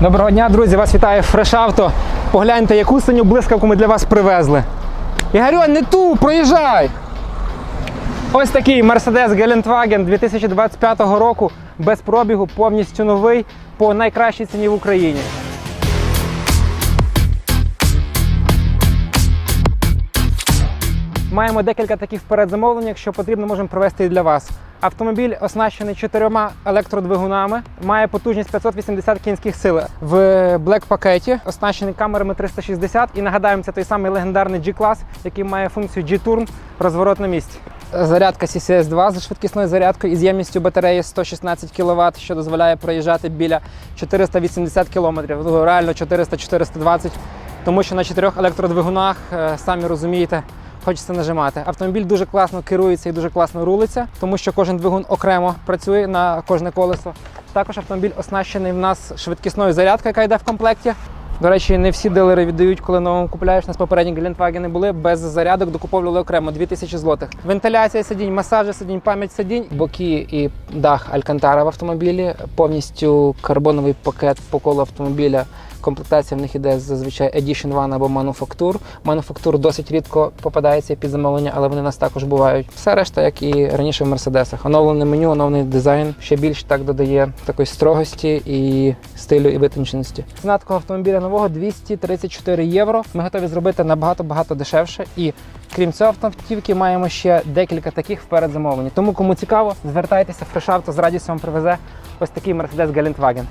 Доброго дня, друзі! Вас вітає Auto. Погляньте, яку синю блискавку ми для вас привезли. Ігорьон, не ту, проїжджай! Ось такий Mercedes Geländewagen 2025 року без пробігу, повністю новий по найкращій ціні в Україні. Маємо декілька таких передзамовлень, якщо потрібно, можемо провести і для вас. Автомобіль оснащений чотирьома електродвигунами, має потужність 580 кінських сил. В Black пакеті оснащений камерами 360 і нагадаємо, це той самий легендарний G-клас, який має функцію G-Turn розворот на місці. Зарядка CCS 2 з швидкісною зарядкою із ємністю батареї 116 кВт, що дозволяє проїжджати біля 480 км, ну, реально 400-420 тому що на чотирьох електродвигунах, е, самі розумієте, хочеться нажимати. Автомобіль дуже класно керується і дуже класно рулиться, тому що кожен двигун окремо працює на кожне колесо. Також автомобіль оснащений в нас швидкісною зарядкою, яка йде в комплекті. До речі, не всі дилери віддають, коли новому купляєш. У нас попередні Гелендвагени були без зарядок, докуповували окремо 2000 злотих. Вентиляція сидінь, масажі сидінь, пам'ять сидінь, боки і дах Алькантара в автомобілі, повністю карбоновий пакет по колу автомобіля. Комплектація в них іде зазвичай Edition One або Manufacture. Manufacture досить рідко попадається під замовлення, але вони у нас також бувають. Все решта, як і раніше в Мерседесах. Оновлене меню, оновлений дизайн ще більш так додає такої строгості і стилю і витонченості. Ціна такого автомобіля нового 234 євро. Ми готові зробити набагато багато дешевше. І крім цього автівки, маємо ще декілька таких в передзамовленні. Тому кому цікаво, звертайтеся, в фрешавто з радістю вам привезе ось такий Mercedes Geländewagen.